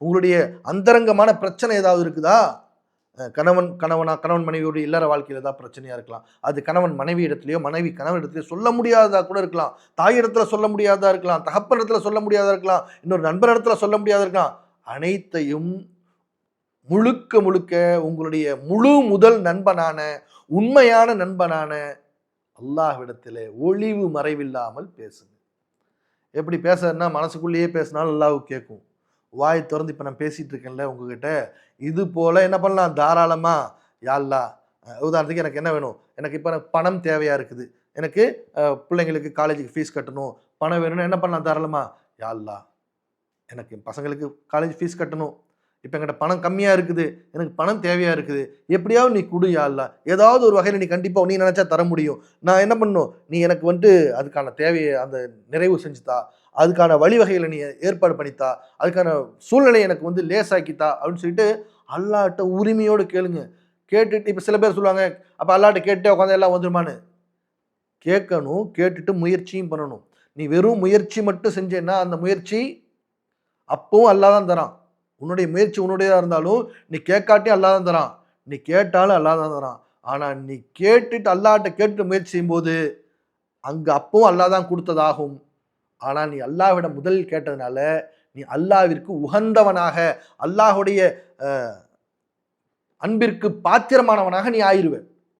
உங்களுடைய அந்தரங்கமான பிரச்சனை ஏதாவது இருக்குதா? கணவன் கணவனா கணவன் மனைவியோட இல்லற வாழ்க்கையில் ஏதாவது பிரச்சனையாக இருக்கலாம். அது கணவன் மனைவி இடத்துலையோ மனைவி கணவன் இடத்துலையோ சொல்ல முடியாததாக கூட இருக்கலாம். தாய் இடத்துல சொல்ல முடியாததாக இருக்கலாம். தகப்பன் இடத்துல சொல்ல முடியாதா இருக்கலாம். இன்னொரு நண்பர் இடத்துல சொல்ல முடியாதா இருக்கலாம். அனைத்தையும் முழுக்க முழுக்க உங்களுடைய முழு முதல் நண்பனான உண்மையான நண்பனான அல்லாஹ்விடத்தில் ஒளிவு மறைவில்லாமல் பேசுங்க. எப்படி பேசுறதுன்னா மனசுக்குள்ளேயே பேசினாலும் அல்லாஹ்வுக்கு கேட்கும் வாய் திறந்து இப்போ நான் பேசிகிட்டு இருக்கேன்ல உங்ககிட்ட. இது போல் என்ன பண்ணலாம்? தாராளமா. யாழ்லா உதாரணத்துக்கு எனக்கு என்ன வேணும்? எனக்கு இப்போ எனக்கு பணம் தேவையாக இருக்குது. எனக்கு பிள்ளைங்களுக்கு காலேஜுக்கு ஃபீஸ் கட்டணும். பணம் வேணும்னா என்ன பண்ணலாம்? தாராளமாக யாழ்லா எனக்கு பசங்களுக்கு காலேஜ் ஃபீஸ் கட்டணும். இப்போ எங்கிட்ட பணம் கம்மியாக இருக்குது. எனக்கு பணம் தேவையாக இருக்குது. எப்படியாவது நீ கொடு யாழ்லா. ஏதாவது ஒரு வகையில் நீ கண்டிப்பாக நீ நினச்சா தர முடியும். நான் என்ன பண்ணணும் நீ எனக்கு வந்துட்டு அதுக்கான தேவையை அந்த நிறைவு செஞ்சுத்தா அதுக்கான வழிவகைகளை நீ ஏற்பாடு பண்ணித்தா அதுக்கான சூழ்நிலை எனக்கு வந்து லேசாக்கித்தா அப்படின்னு சொல்லிட்டு அல்லாட்ட உரிமையோடு கேளுங்க. கேட்டுட்டு இப்போ சில பேர் சொல்லுவாங்க அப்போ அல்லாட்ட கேட்டே உட்காந்து எல்லாம் வந்துருமான்னு? கேட்கணும் கேட்டுட்டு முயற்சியும் பண்ணணும். நீ வெறும் முயற்சி மட்டும் செஞ்சேன்னா அந்த முயற்சி அப்பவும் அல்லாஹ் தான் தரான். உன்னுடைய முயற்சி உன்னுடையதாக இருந்தாலும் நீ கேட்காட்டியும் அல்லாதான் தரான். நீ கேட்டாலும் அல்லாதான் தரான். ஆனால் நீ கேட்டுட்டு அல்லாட்ட கேட்டு முயற்சி செய்யும்போது அங்கே அப்பவும் அல்லாஹ் தான் கொடுத்ததாகும். ஆனால் நீ அல்லாஹ்விடம் முதல் கேட்டதுனால நீ அல்லாவிற்கு உகந்தவனாக அல்லாஹுடைய அன்பிற்கு பாத்திரமானவனாக நீ ஆயிடுவேன்